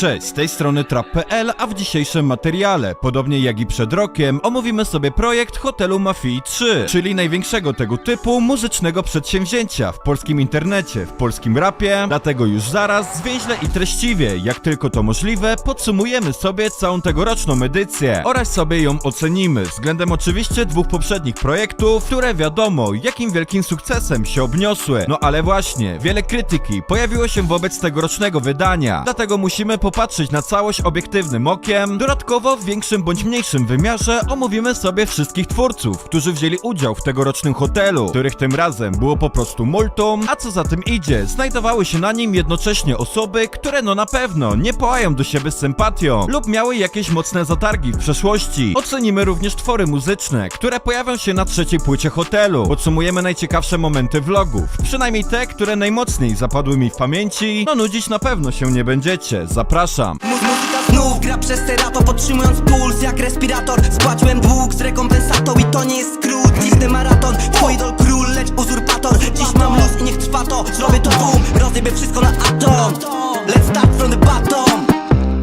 Cześć, z tej strony trap.pl, a w dzisiejszym materiale, podobnie jak i przed rokiem, omówimy sobie projekt Hotelu Mafii 3, czyli największego tego typu muzycznego przedsięwzięcia w polskim internecie, w polskim rapie, dlatego już zaraz, zwięźle i treściwie, jak tylko to możliwe, podsumujemy sobie całą tegoroczną edycję oraz sobie ją ocenimy, względem oczywiście dwóch poprzednich projektów, które wiadomo, jakim wielkim sukcesem się obniosły. No ale właśnie, wiele krytyki pojawiło się wobec tegorocznego wydania, dlatego musimy popatrzeć na całość obiektywnym okiem. Dodatkowo w większym bądź mniejszym wymiarze omówimy sobie wszystkich twórców, którzy wzięli udział w tegorocznym hotelu, których tym razem było po prostu multum, a co za tym idzie, znajdowały się na nim jednocześnie osoby, które no na pewno nie płają do siebie z sympatią lub miały jakieś mocne zatargi w przeszłości. Ocenimy również twory muzyczne, które pojawią się na trzeciej płycie hotelu. Podsumujemy najciekawsze momenty vlogów, przynajmniej te, które najmocniej zapadły mi w pamięci. No nudzić na pewno się nie będziecie, zapraszam. Muzyka znów gra przez terato Podtrzymując puls jak respirator. Spłaciłem dług z rekompensatą I to nie jest skrót, cisny maraton Twój idol król, lecz uzurpator. Dziś mam luz i niech trwa to. Zrobię to boom, rozjebię wszystko na atom. Let's start from the bottom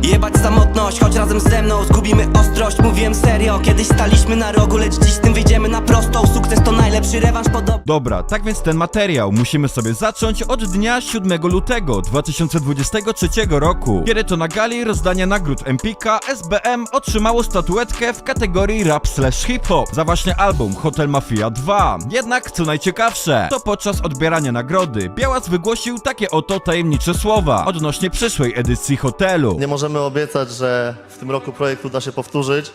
Jebać samotność, chodź razem ze mną Zgubimy ostrość, mówiłem serio Kiedyś staliśmy na rogu, lecz dziś z tym wyjdziemy na prostą Sukces to najlepszy rewanż podobny Dobra, tak więc ten materiał musimy sobie zacząć od dnia 7 lutego 2023 roku, kiedy to na gali rozdania nagród Empika SBM otrzymało statuetkę w kategorii rap slash hip hop za właśnie album Hotel Mafia 2. Jednak co najciekawsze, to podczas odbierania nagrody Białas wygłosił takie oto tajemnicze słowa odnośnie przyszłej edycji hotelu. Nie możemy obiecać, że w tym roku projekt uda się powtórzyć,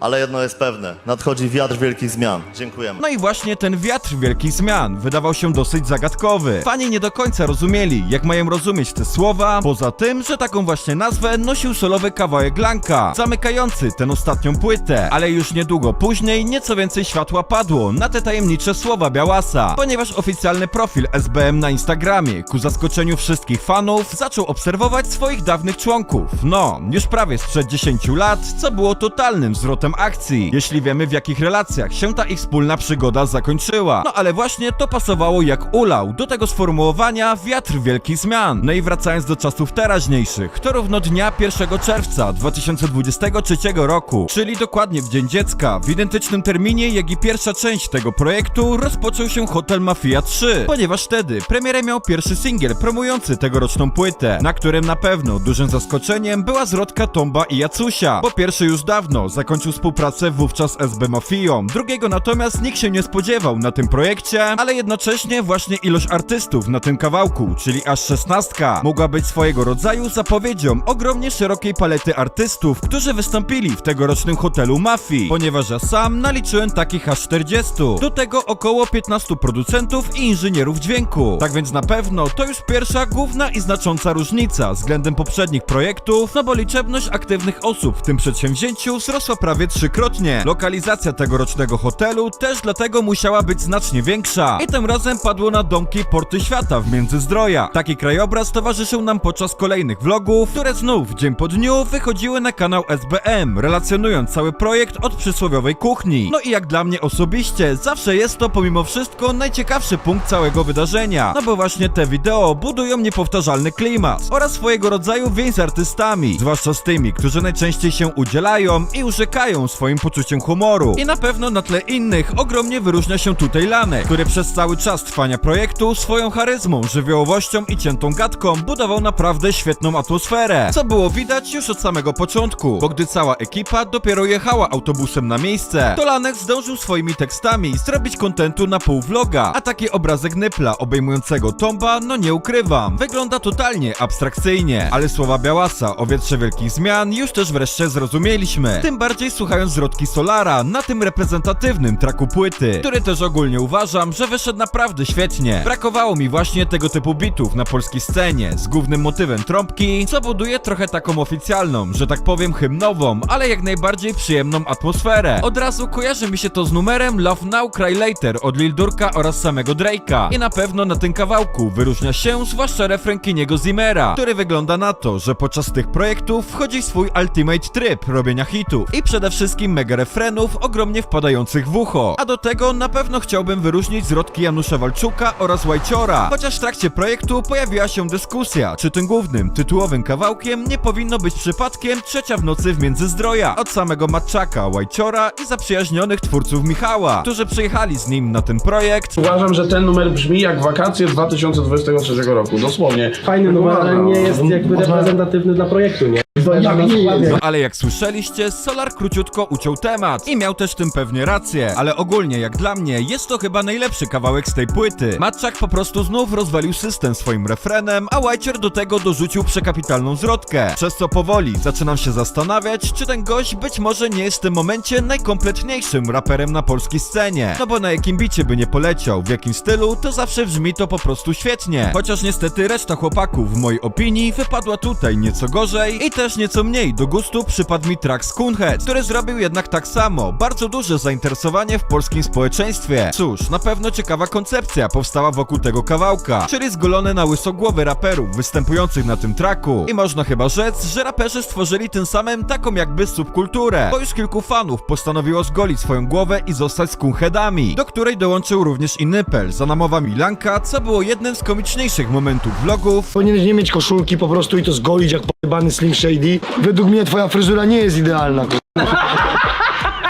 ale jedno jest pewne. Nadchodzi wiatr wielkich zmian. Dziękujemy. No i właśnie ten wiatr wielkich zmian wydawał się dosyć zagadkowy. Fani nie do końca rozumieli, jak mają rozumieć te słowa, poza tym, że taką właśnie nazwę nosił solowy kawałek Lanka, zamykający tę ostatnią płytę, ale już niedługo później nieco więcej światła padło na te tajemnicze słowa Białasa, ponieważ oficjalny profil SBM na Instagramie, ku zaskoczeniu wszystkich fanów, zaczął obserwować swoich dawnych członków. No, już prawie sprzed 10 lat, co było totalnym zwrotem akcji, jeśli wiemy w jakich relacjach się ta ich wspólna przygoda zakończyła. No ale właśnie to pasowało jak ulał do tego sformułowania wiatr wielkich zmian. No i wracając do czasów teraźniejszych, to równo dnia 1 czerwca 2023 roku, czyli dokładnie w Dzień Dziecka, w identycznym terminie jak i pierwsza część tego projektu, rozpoczął się Hotel Mafia 3, ponieważ wtedy premierę miał pierwszy singiel promujący tegoroczną płytę, na którym na pewno dużym zaskoczeniem była zwrotka Tomba i Jacusia, bo pierwszy już dawno zakończył współpracę wówczas SB Mafią, drugiego natomiast nikt się nie spodziewał na tym projekcie, ale jednocześnie właśnie ilość artystów na tym kawałku, czyli aż 16, mogła być swojego rodzaju zapowiedzią ogromnie szerokiej palety artystów, którzy wystąpili w tegorocznym hotelu Mafii, ponieważ ja sam naliczyłem takich aż 40, do tego około 15 producentów i inżynierów dźwięku. Tak więc na pewno to już pierwsza główna i znacząca różnica względem poprzednich projektów, no bo liczebność aktywnych osób w tym przedsięwzięciu wzrosła prawie trzykrotnie. Lokalizacja tegorocznego hotelu też dlatego musiała być znacznie większa. I tym razem padło na domki Porty Świata w Międzyzdroja. Taki krajobraz towarzyszył nam podczas kolejnych vlogów, które znów dzień po dniu wychodziły na kanał SBM, relacjonując cały projekt od przysłowiowej kuchni. No i jak dla mnie osobiście, zawsze jest to pomimo wszystko najciekawszy punkt całego wydarzenia. No bo właśnie te wideo budują niepowtarzalny klimat oraz swojego rodzaju więź z artystami, zwłaszcza z tymi, którzy najczęściej się udzielają i urzekają swoim poczuciem humoru. I na pewno na tle innych ogromnie wyróżnia się tutaj Lanek, który przez cały czas trwania projektu swoją charyzmą, żywiołowością i ciętą gadką budował naprawdę świetną atmosferę, co było widać już od samego początku, bo gdy cała ekipa dopiero jechała autobusem na miejsce, to Lanek zdążył swoimi tekstami zrobić kontentu na pół vloga, a taki obrazek Nypla obejmującego Tomba, no nie ukrywam, wygląda totalnie abstrakcyjnie, ale słowa Białasa o wietrze wielkich zmian już też wreszcie zrozumieliśmy, tym bardziej słuchając zwrotki Solara na tym reprezentatywnym traku płyty, który też ogólnie uważam, że wyszedł naprawdę świetnie. Brakowało mi właśnie tego typu bitów na polskiej scenie, z głównym motywem trąbki, co buduje trochę taką oficjalną, że tak powiem hymnową, ale jak najbardziej przyjemną atmosferę. Od razu kojarzy mi się to z numerem Love Now Cry Later od Lil Durka oraz samego Drake'a. I na pewno na tym kawałku wyróżnia się zwłaszcza refren Kiniego Zimmera, który wygląda na to, że podczas tych projektów wchodzi swój ultimate tryb robienia hitów. I przede przede wszystkim mega refrenów ogromnie wpadających w ucho. A do tego na pewno chciałbym wyróżnić zwrotki Janusza Walczuka oraz Łajciora, chociaż w trakcie projektu pojawiła się dyskusja, czy tym głównym, tytułowym kawałkiem nie powinno być przypadkiem Trzecia w nocy w Międzyzdroja od samego Matczaka, Łajciora i zaprzyjaźnionych twórców Michała, którzy przyjechali z nim na ten projekt, Uważam, że ten numer brzmi jak wakacje 2023 roku, dosłownie. Fajny numer, ale nie jest jakby reprezentatywny dla projektu, nie? Jak nie jest? No ale jak słyszeliście, Solar króciutko uciął temat i miał też tym pewnie rację, ale ogólnie jak dla mnie jest to chyba najlepszy kawałek z tej płyty. Matczak po prostu znów rozwalił system swoim refrenem, a Whiter do tego dorzucił przekapitalną zwrotkę, przez co powoli zaczynam się zastanawiać, czy ten gość być może nie jest w tym momencie najkompletniejszym raperem na polskiej scenie. No bo na jakim bicie by nie poleciał, w jakim stylu, to zawsze brzmi to po prostu świetnie. Chociaż niestety reszta chłopaków w mojej opinii wypadła tutaj nieco gorzej i też nieco mniej do gustu przypadł mi track Skunhead, który zrobił jednak tak samo. Bardzo duże zainteresowanie w polskim społeczeństwie. Cóż, na pewno ciekawa koncepcja powstała wokół tego kawałka, czyli zgolone na łysogłowy raperów występujących na tym tracku. I można chyba rzec, że raperzy stworzyli tym samym taką jakby subkulturę, bo już kilku fanów postanowiło zgolić swoją głowę i zostać skunheadami, do której dołączył również i Nypel za namowa Milanka, co było jednym z komiczniejszych momentów vlogów, Powinieneś nie mieć koszulki po prostu i to zgolić jak pojebany Slim Shady. Według mnie twoja fryzura nie jest idealna.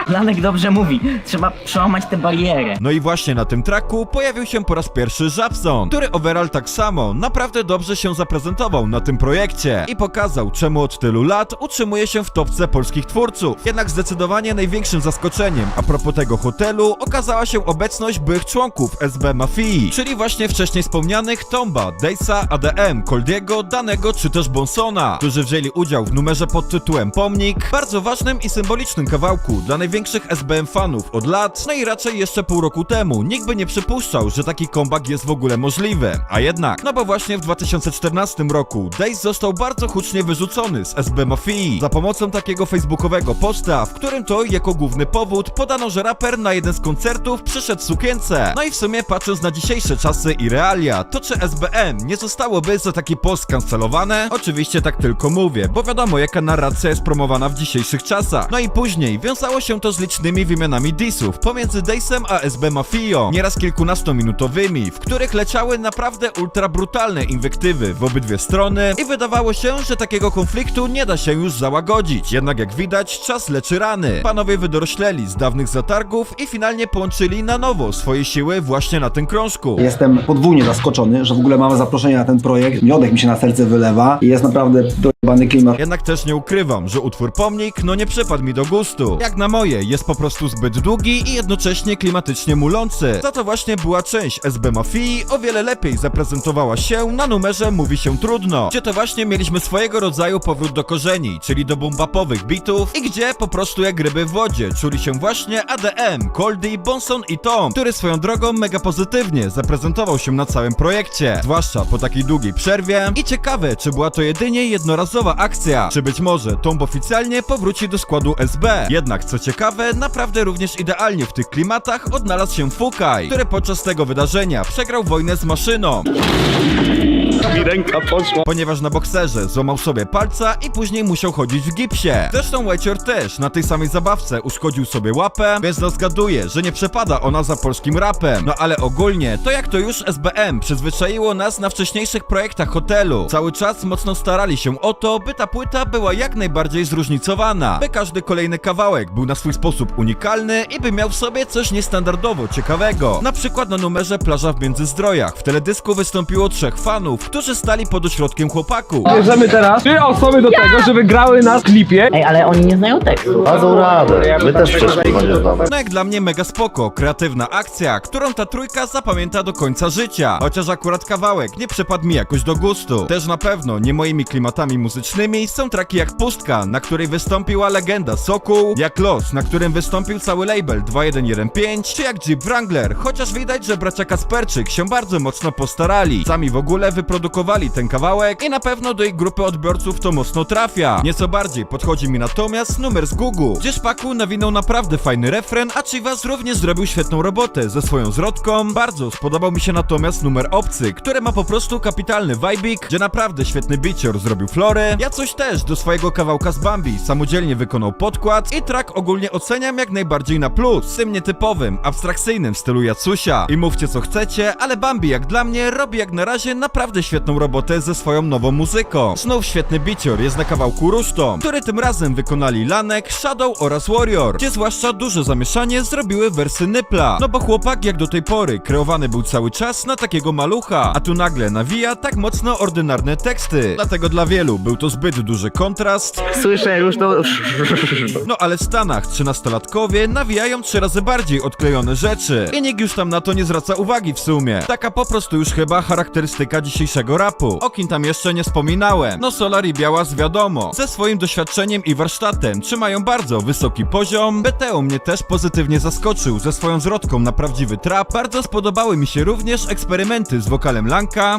Lanek dobrze mówi, trzeba przełamać te bariery. No i właśnie na tym tracku pojawił się po raz pierwszy Żabson, który overall tak samo naprawdę dobrze się zaprezentował na tym projekcie i pokazał czemu od tylu lat utrzymuje się w topce polskich twórców. Jednak zdecydowanie największym zaskoczeniem a propos tego hotelu okazała się obecność byłych członków SB Mafii, czyli właśnie wcześniej wspomnianych Tomba, Dejsa, ADM, Koldiego, Danego czy też Bonsona, którzy wzięli udział w numerze pod tytułem Pomnik, bardzo ważnym i symbolicznym kawałku dla największych SBM fanów od lat, no i raczej jeszcze pół roku temu nikt by nie przypuszczał, że taki comeback jest w ogóle możliwy. A jednak, no bo właśnie w 2014 roku Days został bardzo hucznie wyrzucony z SB Mafii za pomocą takiego facebookowego posta, w którym to jako główny powód podano, że raper na jeden z koncertów przyszedł w sukience. No i w sumie patrząc na dzisiejsze czasy i realia, to czy SBM nie zostałoby za taki post kancelowane? Oczywiście tak tylko mówię, bo wiadomo jaka narracja jest promowana w dzisiejszych czasach. No i później wiązało się to z licznymi wymianami disów pomiędzy Daysem a SB Mafią, nieraz kilkunastominutowymi, w których leciały naprawdę ultra brutalne inwektywy w obydwie strony i wydawało się, że takiego konfliktu nie da się już załagodzić. Jednak jak widać, czas leczy rany. Panowie wydorośleli z dawnych zatargów i finalnie połączyli na nowo swoje siły właśnie na tym krążku. Jestem podwójnie zaskoczony, że w ogóle mamy zaproszenie na ten projekt. Miodek mi się na serce wylewa i jest naprawdę dojebany klimat. Jednak też nie ukrywam, że utwór Pomnik no nie przypadł mi do gustu. Jak na moje, jest po prostu zbyt długi i jednocześnie klimatycznie mulący. Za to właśnie była część SB Mafii o wiele lepiej zaprezentowała się na numerze Mówi się trudno, gdzie to właśnie mieliśmy swojego rodzaju powrót do korzeni, czyli do bumbapowych bitów i gdzie po prostu jak ryby w wodzie czuli się właśnie ADM, Coldy, Bonson i Tom, który swoją drogą mega pozytywnie zaprezentował się na całym projekcie, zwłaszcza po takiej długiej przerwie i ciekawe, czy była to jedynie jednorazowa akcja, czy być może Tomb oficjalnie powróci do składu SB. Jednak co ciekawe, naprawdę również idealnie w tych klimatach odnalazł się Fukaj, który podczas tego wydarzenia przegrał wojnę z maszyną. Ponieważ na bokserze złamał sobie palca i później musiał chodzić w gipsie. Zresztą Whitehor też na tej samej zabawce uszkodził sobie łapę, więc no zgaduję, że nie przepada ona za polskim rapem. No ale ogólnie, to jak to już SBM przyzwyczaiło nas na wcześniejszych projektach hotelu. Cały czas mocno starali się o to, by ta płyta była jak najbardziej zróżnicowana, by każdy kolejny kawałek był na swój sposób unikalny i by miał w sobie coś niestandardowo ciekawego. Na przykład na numerze Plaża w Międzyzdrojach w teledysku wystąpiło trzech fanów, którzy stali pod ośrodkiem chłopaków. Bierzemy teraz trzy osoby do tego, żeby grały na klipie. Ej, ale oni nie znają tekstu. Dadzą radę. My też przecież nie znamy. No jak dla mnie mega spoko, kreatywna akcja, którą ta trójka zapamięta do końca życia. Chociaż akurat kawałek nie przypadł mi jakoś do gustu. Też na pewno nie moimi klimatami muzycznymi są traki jak Pustka, na której wystąpiła legenda Sokół, jak Los, na którym wystąpił cały label 2115, czy jak Jeep Wrangler, chociaż widać, że bracia Kasperczyk się bardzo mocno postarali. Sami w ogóle wyprodukowali wyprodukowali ten kawałek i na pewno do ich grupy odbiorców to mocno trafia. Nieco bardziej podchodzi mi natomiast numer z Gugu, gdzie Szpaku nawinął naprawdę fajny refren, a Chivas również zrobił świetną robotę ze swoją zwrotką. Bardzo spodobał mi się natomiast numer Obcy, który ma po prostu kapitalny vibik, gdzie naprawdę świetny bicior zrobił flory. Ja coś też do swojego kawałka z Bambi samodzielnie wykonał podkład i track ogólnie oceniam jak najbardziej na plus, z tym nietypowym, abstrakcyjnym stylu Jacusia. I mówcie co chcecie, ale Bambi jak dla mnie robi jak na razie naprawdę świetną robotę ze swoją nową muzyką. Znów świetny bicior jest na kawałku Rusztom, który tym razem wykonali Lanek, Shadow oraz Warrior, gdzie zwłaszcza duże zamieszanie zrobiły wersy Nypla. No bo chłopak jak do tej pory kreowany był cały czas na takiego malucha, a tu nagle nawija tak mocno ordynarne teksty. Dlatego dla wielu był to zbyt duży kontrast. Słyszę już to... No ale w Stanach trzynastolatkowie nawijają trzy razy bardziej odklejone rzeczy i nikt już tam na to nie zwraca uwagi w sumie. Taka po prostu już chyba charakterystyka dzisiejszego rapu. O kim tam jeszcze nie wspominałem. No Solar i Białas wiadomo. Ze swoim doświadczeniem i warsztatem trzymają bardzo wysoki poziom. BTO mnie też pozytywnie zaskoczył ze swoją zwrotką na prawdziwy trap. Bardzo spodobały mi się również eksperymenty z wokalem Lanka.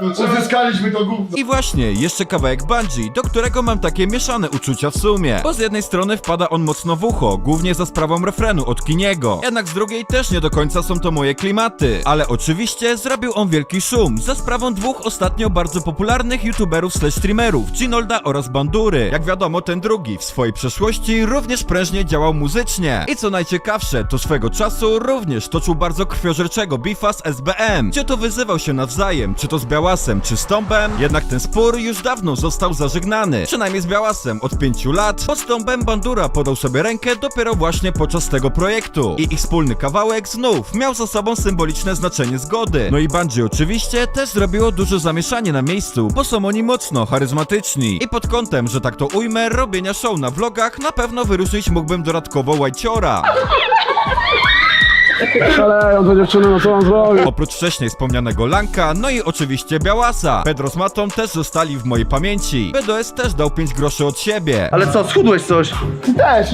Uzyskaliśmy to gówno. I właśnie, jeszcze kawałek Bungie, do którego mam takie mieszane uczucia w sumie. Bo z jednej strony wpada on mocno w ucho, głównie za sprawą refrenu od Kiniego. Jednak z drugiej też nie do końca są to moje klimaty. Ale oczywiście zrobił on wielki szum za sprawą dwóch ostatnio bardzo popularnych youtuberów slash streamerów, Ginolda oraz Bandury. Jak wiadomo, ten drugi w swojej przeszłości również prężnie działał muzycznie. I co najciekawsze, to swego czasu również toczył bardzo krwiożerczego bifa z SBM, gdzie to wyzywał się nawzajem, czy to z Białasem, czy z Tombem. Jednak ten spór już dawno został zażegnany, przynajmniej z Białasem od pięciu lat. Pod Tombem Bandura podał sobie rękę dopiero właśnie podczas tego projektu. I ich wspólny kawałek znów miał za sobą symboliczne znaczenie zgody. No i Bungie oczywiście też zrobiło duże zamieszanie na miejscu, bo są oni mocno charyzmatyczni. I pod kątem, że tak to ujmę, robienia show na vlogach na pewno wyróżnić mógłbym dodatkowo Whiteciora. Szaleją te dziewczyny, no co mam zrobić? Oprócz wcześniej wspomnianego Lanka, no i oczywiście Białasa. Pedro z Matą też zostali w mojej pamięci. BDS też dał 5 groszy od siebie. Ale co, schudłeś coś? Też.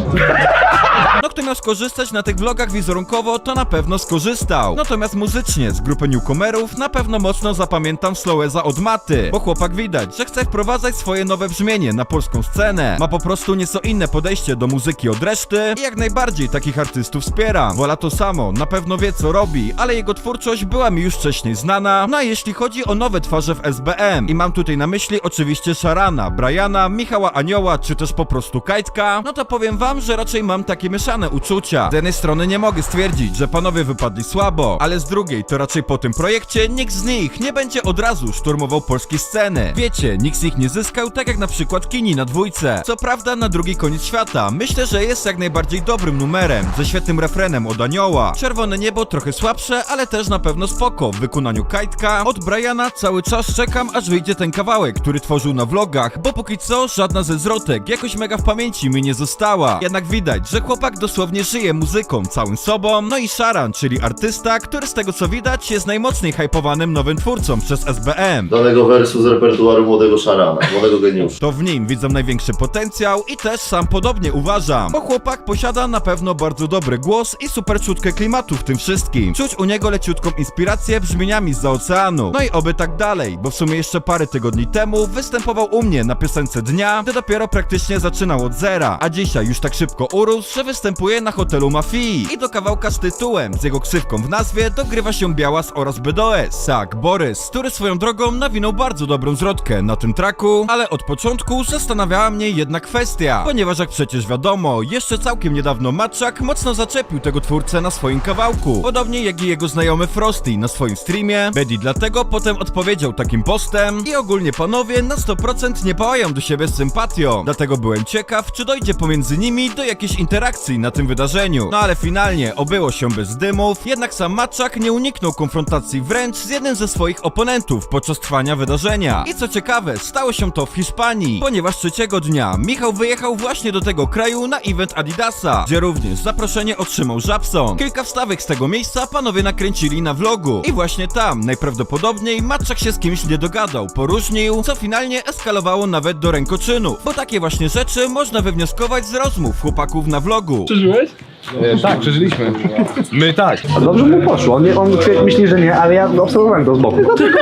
No kto miał skorzystać na tych vlogach wizerunkowo, to na pewno skorzystał. Natomiast muzycznie z grupy newcomerów na pewno mocno zapamiętam Sloweza od Maty, bo chłopak widać, że chce wprowadzać swoje nowe brzmienie na polską scenę. Ma po prostu nieco inne podejście do muzyki od reszty i jak najbardziej takich artystów wspieram. Wola to samo, na pewno wie co robi, ale jego twórczość była mi już wcześniej znana. No a jeśli chodzi o nowe twarze w SBM i mam tutaj na myśli oczywiście Szarana, Briana, Michała Anioła czy też po prostu Kajtka, no to powiem wam, że raczej mam takie mieszane uczucia. Z jednej strony nie mogę stwierdzić, że panowie wypadli słabo, ale z drugiej to raczej po tym projekcie nikt z nich nie będzie od razu szturmował polskie sceny. Wiecie, nikt z nich nie zyskał, tak jak na przykład Kini na dwójce. Co prawda na drugi koniec świata, myślę, że jest jak najbardziej dobrym numerem, ze świetnym refrenem od Anioła. Czerwone niebo trochę słabsze, ale też na pewno spoko w wykonaniu Kajtka. Od Briana cały czas czekam, aż wyjdzie ten kawałek, który tworzył na vlogach, bo póki co żadna ze zwrotek jakoś mega w pamięci mi nie została. Jednak widać, że chłopak dosłownie żyje muzyką, całym sobą. No i Sharan, czyli artysta, który z tego co widać jest najmocniej hypowanym nowym twórcą przez SBM. Danego wersu z repertuaru młodego szarana, młodego geniusza. To w nim widzę największy potencjał i też sam podobnie uważam, bo chłopak posiada na pewno bardzo dobry głos i super czutkę klimatu w tym wszystkim. Czuć u niego leciutką inspirację brzmieniami z oceanu. No i oby tak dalej, bo w sumie jeszcze parę tygodni temu występował u mnie na piosence dnia, gdy dopiero praktycznie zaczynał od zera, a dzisiaj już tak szybko urósł, że występuje na hotelu Mafii. I do kawałka z tytułem, z jego ksywką w nazwie, dogrywa się Białas oraz BDOS. Tak, Borys, który swoją drogą nawinął bardzo dobrą zwrotkę na tym traku, ale od początku zastanawiała mnie jedna kwestia, ponieważ jak przecież wiadomo, jeszcze całkiem niedawno Matczak mocno zaczepił tego twórcę na swoim kawałku, podobnie jak i jego znajomy Frosty na swoim streamie. Betty dlatego potem odpowiedział takim postem i ogólnie panowie na 100% nie pałają do siebie z sympatią, dlatego byłem ciekaw, czy dojdzie pomiędzy nimi do jakiejś interakcji na tym wydarzeniu. No ale finalnie obyło się bez dymów, jednak sam Matczak nie uniknął konfrontacji wręcz z jednym ze swoich oponentów podczas trwania wydarzenia. I co ciekawe, stało się to w Hiszpanii, ponieważ trzeciego dnia Michał wyjechał właśnie do tego kraju na event Adidasa, gdzie również zaproszenie otrzymał Żabson. Kilka wstępów stawek z tego miejsca panowie nakręcili na vlogu. I właśnie tam, najprawdopodobniej, Matczak się z kimś nie dogadał, poróżnił, co finalnie eskalowało nawet do rękoczynów. Bo takie właśnie rzeczy można wywnioskować z rozmów chłopaków na vlogu. Przeżyłeś? Tak, przeżyliśmy. My tak. Dobrze mu poszło. On, nie, on myśli, że nie, ale ja obserwowałem to z boku. Tylko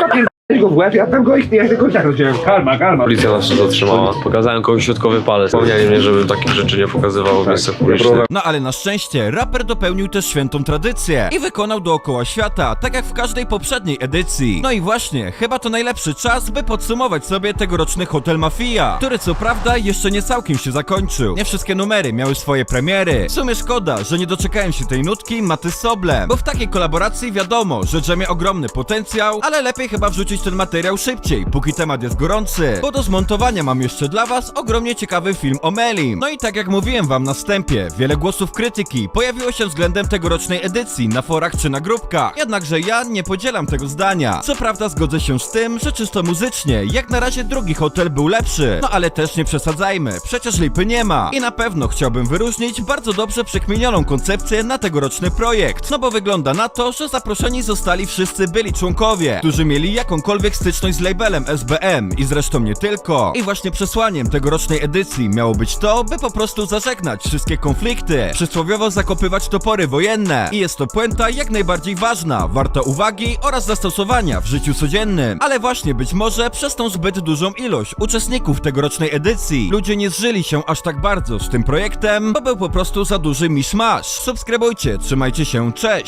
go w łeb, ja tam go ich, ja tylko tak rozdziałem. Kalma, kalma. Policja nas zatrzymała. Pokazałem komuś środkowy palec. Wspomnieli mnie, żebym takich rzeczy nie pokazywał w miejscach publicznych. No ale na szczęście raper dopełnił też świętą tradycję i wykonał dookoła świata, tak jak w każdej poprzedniej edycji. No i właśnie, chyba to najlepszy czas, by podsumować sobie tegoroczny Hotel Mafia, który co prawda jeszcze nie całkiem się zakończył. Nie wszystkie numery miały swoje premiery. W sumie szkoda, że nie doczekałem się tej nutki Maty z Soblem, bo w takiej kolaboracji wiadomo, że drzemie ogromny potencjał, ale lepiej chyba wrzucić ten materiał szybciej, póki temat jest gorący, bo do zmontowania mam jeszcze dla was ogromnie ciekawy film o Melim. No i tak jak mówiłem wam na wstępie, wiele głosów krytyki pojawiło się względem tegorocznej edycji na forach czy na grupkach, jednakże ja nie podzielam tego zdania. Co prawda zgodzę się z tym, że czysto muzycznie, jak na razie drugi hotel był lepszy, no ale też nie przesadzajmy, przecież lipy nie ma. I na pewno chciałbym wyróżnić bardzo dobrze przekminioną koncepcję na tegoroczny projekt, no bo wygląda na to, że zaproszeni zostali wszyscy byli członkowie, którzy mieli jakąkolwiek styczność z labelem SBM i zresztą nie tylko. I właśnie przesłaniem tegorocznej edycji miało być to, by po prostu zażegnać wszystkie konflikty, przysłowiowo zakopywać topory wojenne. I jest to puenta jak najbardziej ważna, warta uwagi oraz zastosowania w życiu codziennym. Ale właśnie być może przez tą zbyt dużą ilość uczestników tegorocznej edycji ludzie nie zżyli się aż tak bardzo z tym projektem, bo był po prostu za duży miszmasz. Subskrybujcie, trzymajcie się, cześć!